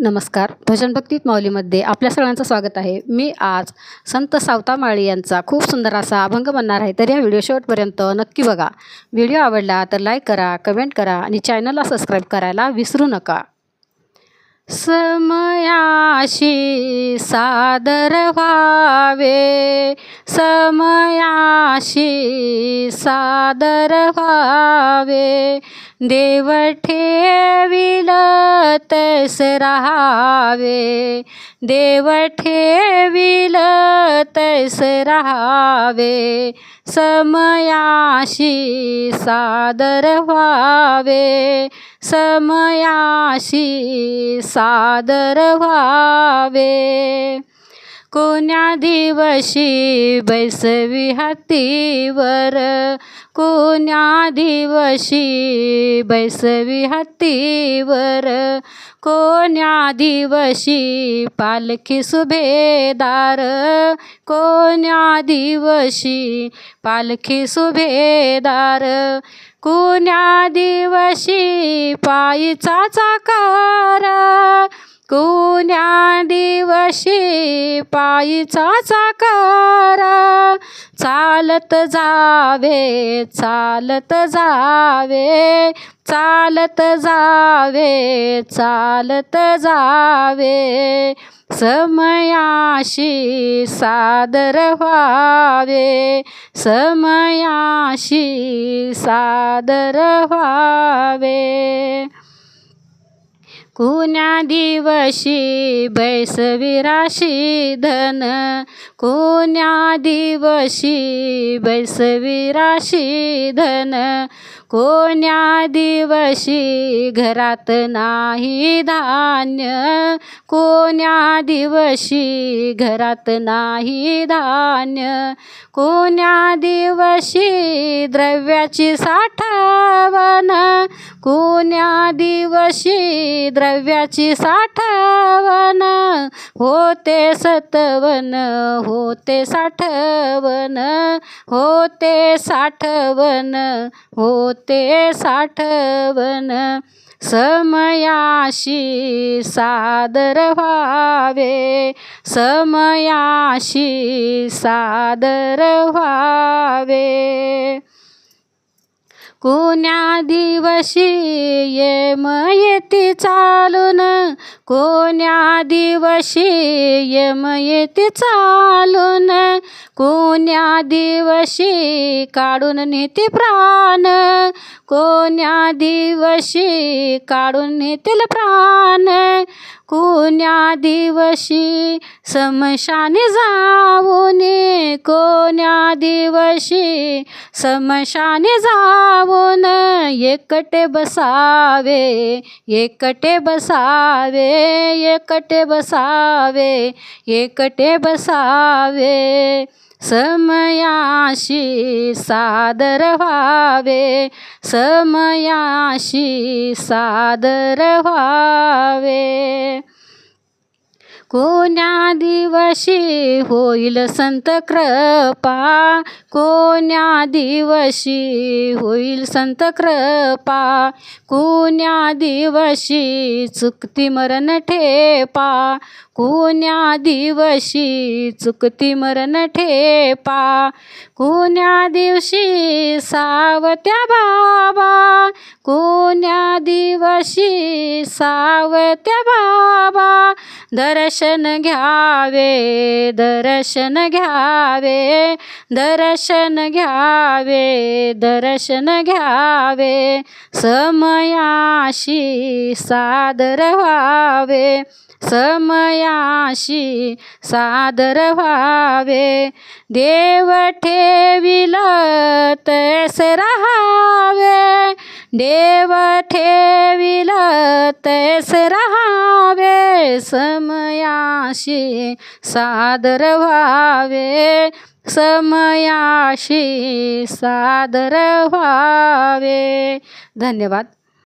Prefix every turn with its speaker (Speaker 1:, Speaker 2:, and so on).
Speaker 1: नमस्कार. भजन भक्तीत माऊलीमध्ये आपल्या सगळ्यांचं स्वागत आहे. मी आज संत सावता माळी यांचा खूप सुंदर असा अभंग बनणार आहे. तर या व्हिडिओ शेवटपर्यंत नक्की बघा. व्हिडिओ आवडला तर लाईक करा कमेंट करा आणि चॅनलला सबस्क्राईब करायला विसरू नका. समयाशी सादर व्हावे. समयाशी सादर व्हावे. देव ठेविल तैस राहावे. देव ठेविल तैस राहावे. समयाशी सादर व्हावे. समयाशी सादर व्हावे. कोण्या दिवशी बैसवी हत्तीवर कोण्या दिवशी बैसवी हत्तीवर कोण्या दिवशी पालखी सुभेदार? कोण्या दिवशी पालखी सुभेदार? कुण्या दिवशी पायीचा चाकार? कुण्या दिवशी पायीचा चाकारा चालत जावे चालत जावे चालत जावे चालत जावे. समयाशी सादर व्हावे समयाशी सादर व्हावे. कुण्या दिवशी बैसविराशी धन? कोण्या दिवशी बैसविराशी धन? कोण्या दिवशी घरात नाही धान्य? कोण्या दिवशी घरात नाही धान्य? कोण्या दिवशी द्रव्याची साठवण कोण्या दिवशी द्र द्रव्याची साठवण होते सतवन होते साठवण होते साठवण होते साठवण. समयाशी सादर व्हावे समयाशी सादर व्हावे. कोण्या दिवशी येम येती चालून? कोण्या दिवशी येम येती चालून? कोण्या दिवशी काढून नेतील प्राण? कोण्या दिवशी काढून नेतील प्राण? कोण्या दिवशी समशाने जाऊन कोण्या दिवशी समशाने जाऊन एकटे बसावे एकटे बसावे एकटे बसावे एकटे बसावे. समयाशी सादर व्हावे समयाशी सादर व्हावे. कोण्या दिवशी होईल संत कृपा. कोण्या दिवशी होईल संत कृपा. कोण्या दिवशी चुकती मरण ठेपा. कोण्या दिवशी चुकती मरण ठेपा. कोण्या दिवशी सावत्या बाबा. कोण्या दिवशी सावत्या बाबा. दर्श दर्शन घ्यावे दर्शन घ्यावे दर्शन घ्यावे दर्शन घ्यावे. समयाशी सादर व्हावे समयाशी सादर व्हावे. देव ठेविल तैस रहा देव ठेविल तैस राहावे समयाशी सादर व्हावे समयाशी सादर व्हावे. धन्यवाद.